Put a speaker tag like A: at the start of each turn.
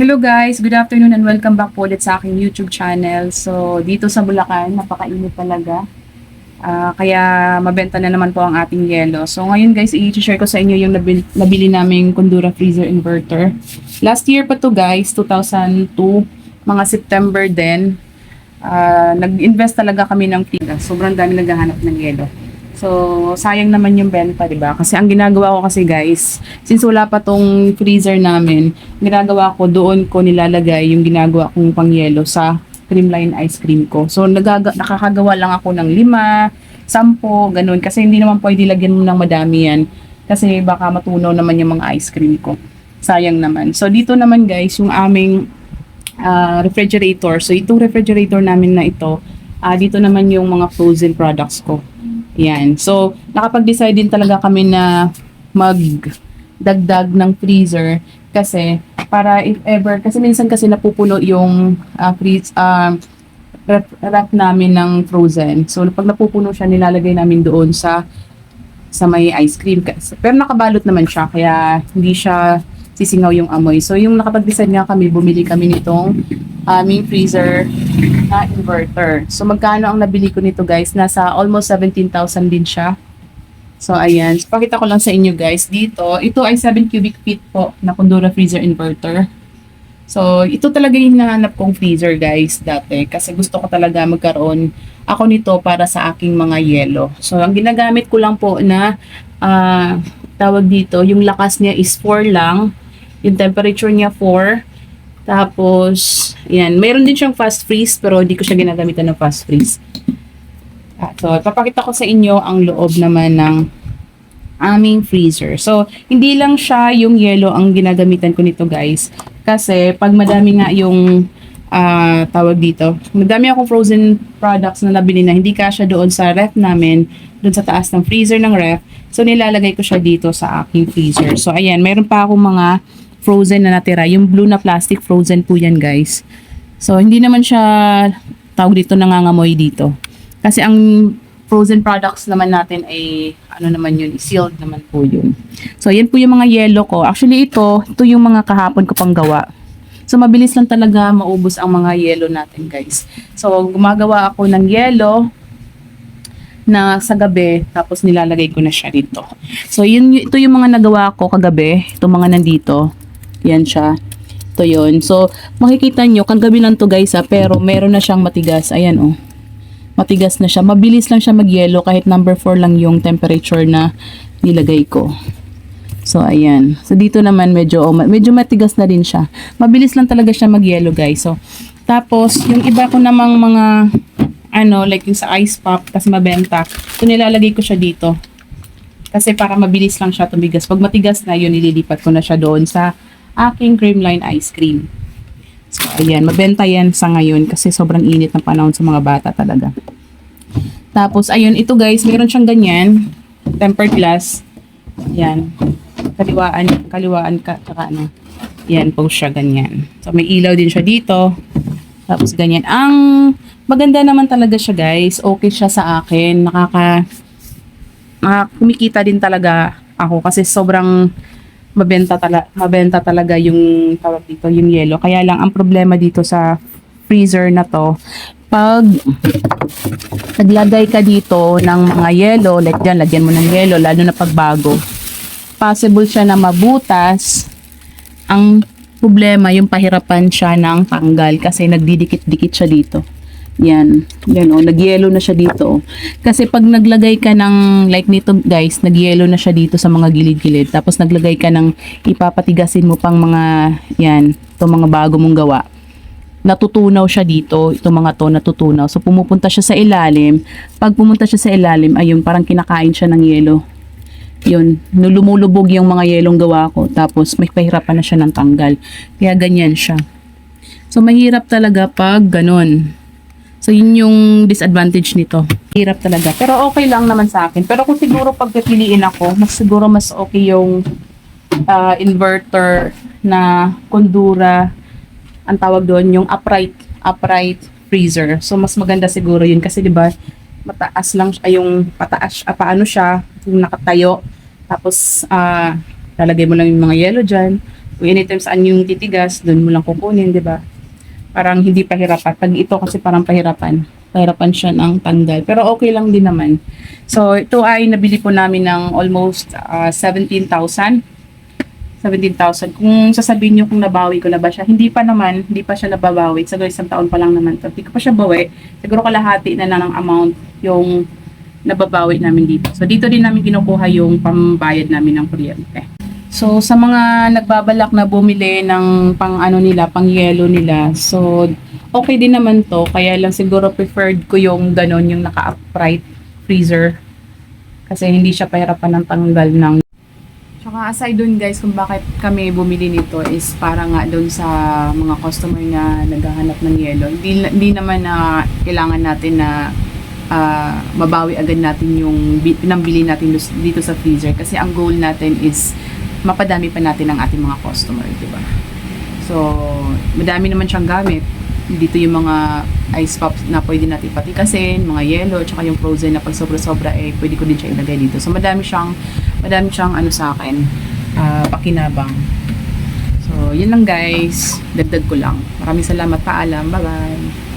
A: Hello guys, good afternoon and welcome back po ulit sa aking YouTube channel. So, dito sa Bulacan, napakainit talaga. Ah, kaya mabenta na naman po ang ating yelo. So, ngayon guys, i-share ko sa inyo yung nabili, nabili naming Kondura freezer inverter. Last year pa to guys, 2002, mga September din. Ah, nag-invest talaga kami ng pila. Sobrang dami naghahanap ng yelo. So, sayang naman yung benta, di ba? Kasi ang ginagawa ko kasi guys, since wala pa tong freezer namin, ginagawa ko doon ko nilalagay yung ginagawa kong pangyelo sa creamline ice cream ko. So, nagaga- nakakagawa lang ako ng lima, sampo, ganun. Kasi hindi naman pwede lagyan mo ng madami yan. Kasi baka matunaw naman yung mga ice cream ko. Sayang naman. So, dito naman guys, yung aming ah, refrigerator. So, itong refrigerator namin na ito, ah, dito naman yung mga frozen products ko. Yan. So, nakapag-decide din talaga kami na magdagdag ng freezer kasi para if ever, kasi minsan kasi napupuno yung ah, freeze, um, ref, ref namin ng frozen. So, pag napupuno siya, nilalagay namin doon sa sa may ice cream. Pero nakabalot naman siya, kaya hindi siya sisingaw yung amoy. So, yung nakapag-decide nga kami, bumili kami nitong aming freezer na inverter. So, magkano ang nabili ko nito guys? Nasa almost 17,000 din siya. So, ayan. So, pakita ko lang sa inyo guys. Dito, ito ay 7 cubic feet po na Kondura freezer inverter. So, ito talaga yung hinahanap kong freezer guys dati. Kasi gusto ko talaga magkaroon ako nito para sa aking mga yelo. So, ang ginagamit ko lang po na ah, tawag dito, yung lakas niya is 4 lang. Yung temperature niya 4. Tapos, yan. Meron din siyang fast freeze pero hindi ko siya ginagamitan ng fast freeze. Ah, So, papakita ko sa inyo ang loob naman ng aming freezer. So, hindi lang siya yung yellow ang ginagamitan ko nito guys. Kasi pag madami nga yung ah, tawag dito, madami akong frozen products na nabili na hindi kasya doon sa ref namin, doon sa taas ng freezer ng ref. So, nilalagay ko siya dito sa aking freezer. So, ayan, meron pa akong mga frozen na natira. Yung blue na plastic frozen po yan guys. So, hindi naman siya tawag dito nangangamoy dito. Kasi ang frozen products naman natin ay ano naman yun, sealed naman po yun. So, yan po yung mga yellow ko. Actually, ito, ito yung mga kahapon ko pang gawa. So, mabilis lang talaga maubos ang mga yellow natin, guys. So, gumagawa ako ng yellow na sa gabi, tapos nilalagay ko na siya dito. So, yun, ito yung mga nagawa ko kagabi. Ito mga nandito. Yan siya. Ito yun. So, makikita nyo, kagabi lang to guys ha, pero meron na siyang matigas. Ayan oh matigas na siya. Mabilis lang siya mag-yellow kahit number 4 lang yung temperature na nilagay ko. So, ayan. So, dito naman medyo, oh, medyo matigas na din siya. Mabilis lang talaga siya mag-yellow, guys. So, tapos, yung iba ko namang mga, ano, like yung sa ice pop, kasi mabenta, so nilalagay ko siya dito. Kasi para mabilis lang siya tumigas. Pag matigas na, yun, nililipat ko na siya doon sa aking creamline ice cream. So, ayan, mabenta yan sa ngayon kasi sobrang init ng panahon sa mga bata talaga. Tapos, ayun, ito guys, meron siyang ganyan, tempered glass. Yan. Kaliwaan, kaliwaan ka, tsaka ano. Yan po siya, ganyan. So, may ilaw din siya dito. Tapos, ganyan. Ang maganda naman talaga siya, guys. Okay siya sa akin. Nakaka, kumikita din talaga ako kasi sobrang mabenta tala mabenta talaga yung tawag dito yung yellow kaya lang ang problema dito sa freezer na to pag naglagay ka dito ng mga yellow like dyan lagyan mo ng yellow lalo na pag bago possible siya na mabutas. Ang problema yung pahirapan siya ng tanggal kasi nagdidikit-dikit siya dito yan. Yan oh, nag-yellow na siya dito. Kasi pag naglagay ka ng like nito guys, nag-yellow na siya dito sa mga gilid-gilid. Tapos naglagay ka ng ipapatigasin mo pang mga yan, itong mga bago mong gawa. Natutunaw siya dito, itong mga to natutunaw. So pumupunta siya sa ilalim. Pag pumunta siya sa ilalim, ayun, parang kinakain siya ng yelo. Yun, nulumulubog yung mga yelong gawa ko. Tapos may pahirapan na siya ng tanggal. Kaya ganyan siya. So mahirap talaga pag ganun. So, yun yung disadvantage nito. Hirap talaga. Pero okay lang naman sa akin. Pero kung siguro pag ako, mas siguro mas okay yung ah, inverter na Kondura, ang tawag doon, yung upright, upright freezer. So, mas maganda siguro yun. Kasi, di ba, mataas lang siya, yung pataas, ah, paano siya, yung nakatayo. Tapos, ah, lalagay mo lang yung mga yellow dyan. Kung anytime saan yung titigas, doon mo lang kukunin, di ba? Parang hindi pahirapan. Pag ito kasi parang pahirapan. Pahirapan siya ng tanggal. Pero okay lang din naman. So, ito ay nabili po namin ng almost ah, 17,000. 17,000. Kung sasabihin nyo kung nabawi ko na ba siya, hindi pa naman, hindi pa siya nababawi. Siguro isang taon pa lang naman to. Hindi ko pa siya bawi. Siguro kalahati na lang ng amount yung nababawi namin dito. So, dito din namin kinukuha yung pambayad namin ng kuryente. So, sa mga nagbabalak na bumili ng pang ano nila, pang yelo nila, so, okay din naman to. Kaya lang siguro preferred ko yung ganon, yung naka-upright freezer. Kasi hindi siya pahirapan ng tanggal ng Tsaka aside dun guys, kung bakit kami bumili nito is para nga dun sa mga customer na naghahanap ng yelo. Hindi, hindi naman na kailangan natin na ah, mabawi agad natin yung bi- pinambili natin dito sa freezer. Kasi ang goal natin is mapadami pa natin ang ating mga customer, di ba? So, madami naman siyang gamit. Dito yung mga ice pops na pwede natin patikasin, mga yelo, tsaka yung frozen na pag sobra-sobra eh, pwede ko din siya ilagay dito. So, madami siyang, madami siyang ano sa akin, ah, pakinabang. So, yun lang guys. Dagdag ko lang. Maraming salamat. Paalam. Bye-bye.